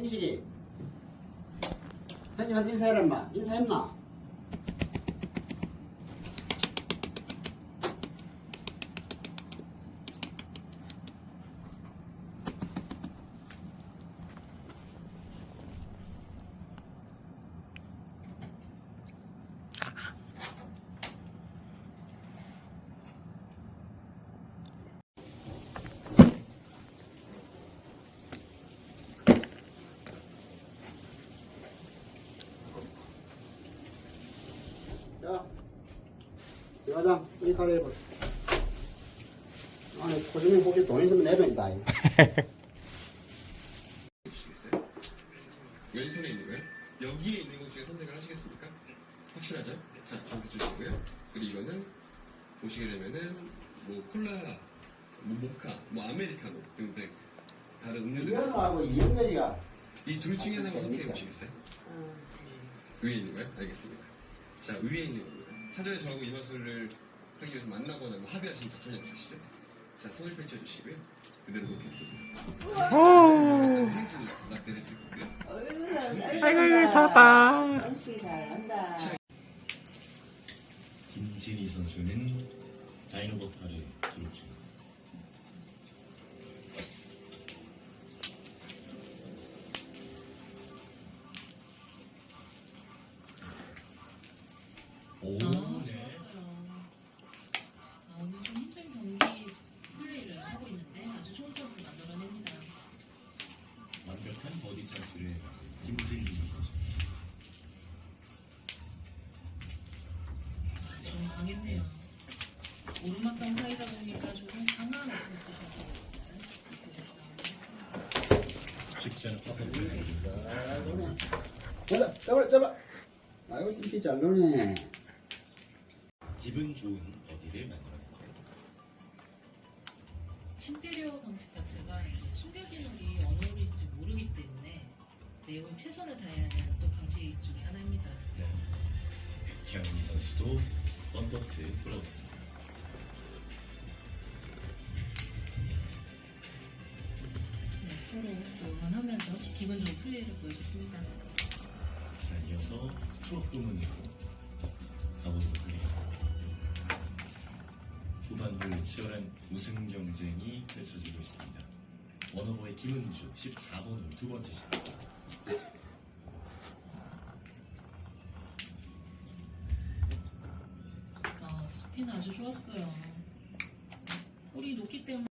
인식이. 편집한테 인사해라, 인마. 인사했나? 자, 이 카레 해봐. 아니, 코즈미 혹시 돈 있으면. 주시겠어요? 왼손에 있는 거예요? 여기에 있는 것 중에 선택을 하시겠습니까? 확실하죠? 자, 저한테 주시고요. 그리고 이거는 보시게 되면은 뭐 콜라, 뭐 모카, 뭐 아메리카노 등등 다른 음료들이 있습니다. 이현우하고 이현렬이가 이둘 중에 하나만 선택해 보시겠어요? 위에 있는 거요? 알겠습니다. 자, 위에 있는 겁니다. 사전에 저하고 이 마술을 하기 위해서 만나거나 뭐 합의하신 적 전혀 없으시죠? 자, 손을 펼쳐주시고요. 그대로 놓겠습니다. 행진을 거고요. 아이고 잘한다. 김진희 선수는 다이노버파를 기록 중. 오, 잡아, 잡아, 잡아. 아이고, 뜻이 잘 노네. 기분 좋은 버디를 만들어냅니다. 심페리어 방식 자체가 이제 숨겨진 어느 홀일지 모르기 때문에 매우 최선을 다해야 하는 또 방식 중에 하나입니다. 네. 백현희 선수도 던버트 풀어봅니다. 서로 또 응원하면서 기분 좋은 플레이를 보여줬습니다. 자, 이어서 스트로크 부문으로 가보도록 하겠습니다. 후반부 치열한 우승 경쟁이 펼쳐지고 있습니다. 원어버의 김은주 14번을 두 번째 샷. 아, 스핀 아주 좋았어요. 볼이 높기 때문에